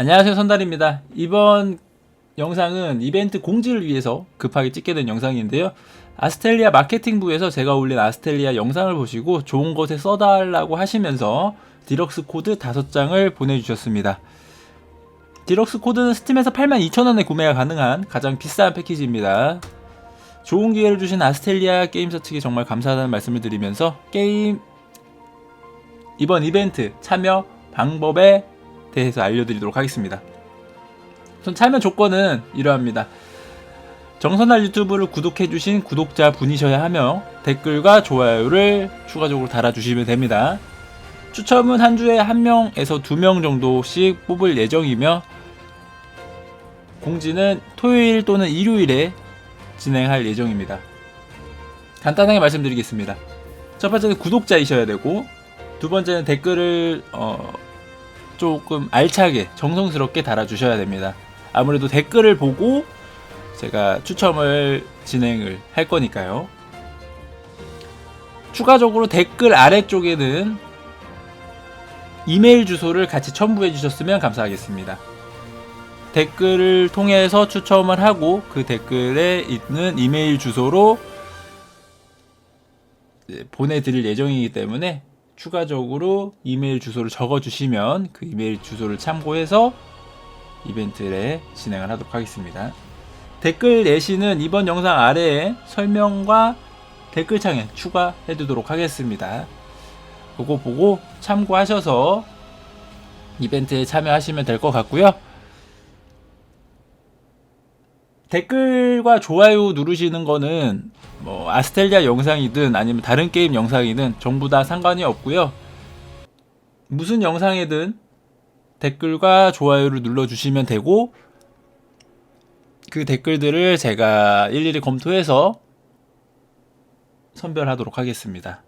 안녕하세요 선달입니다. 이번 영상은 이벤트 공지를 위해서 급하게 찍게 된 영상인데요. 아스텔리아 마케팅부에서 제가 올린 아스텔리아 영상을 보시고 좋은 곳에 써달라고 하시면서 디럭스 코드 5장을 보내주셨습니다. 디럭스 코드는 스팀에서 82,000원에 구매가 가능한 가장 비싼 패키지입니다. 좋은 기회를 주신 아스텔리아 게임사 측에 정말 감사하다는 말씀을 드리면서 게임 이번 이벤트 참여 방법에 대해서 알려드리도록 하겠습니다. 우선 참여 조건은 이러합니다. 정선할 유튜브를 구독해주신 구독자 분이셔야 하며 댓글과 좋아요를 추가적으로 달아주시면 됩니다. 추첨은 한 주에 한 명에서 두 명 정도씩 뽑을 예정이며 공지는 토요일 또는 일요일에 진행할 예정입니다. 간단하게 말씀드리겠습니다. 첫 번째는 구독자이셔야 되고 두 번째는 댓글을 어, 조금 알차게 정성스럽게 달아주셔야 됩니다. 아무래도 댓글을 보고 제가 추첨을 진행을 할 거니까요. 추가적으로 댓글 아래쪽에는 이메일 주소를 같이 첨부해 주셨으면 감사하겠습니다. 댓글을 통해서 추첨을 하고 그 댓글에 있는 이메일 주소로 보내드릴 예정이기 때문에 추가적으로 이메일 주소를 적어주시면 그 이메일 주소를 참고해서 이벤트를 진행을 하도록 하겠습니다. 댓글 내시는 이번 영상 아래에 설명과 댓글창에 추가해 두도록 하겠습니다. 그거 보고 참고하셔서 이벤트에 참여하시면 될 것 같고요. 댓글과 좋아요 누르시는 거는 뭐 아스텔리아 영상이든 아니면 다른 게임 영상이든 전부 다 상관이 없고요. 무슨 영상이든 댓글과 좋아요를 눌러주시면 되고 그 댓글들을 제가 일일이 검토해서 선별하도록 하겠습니다.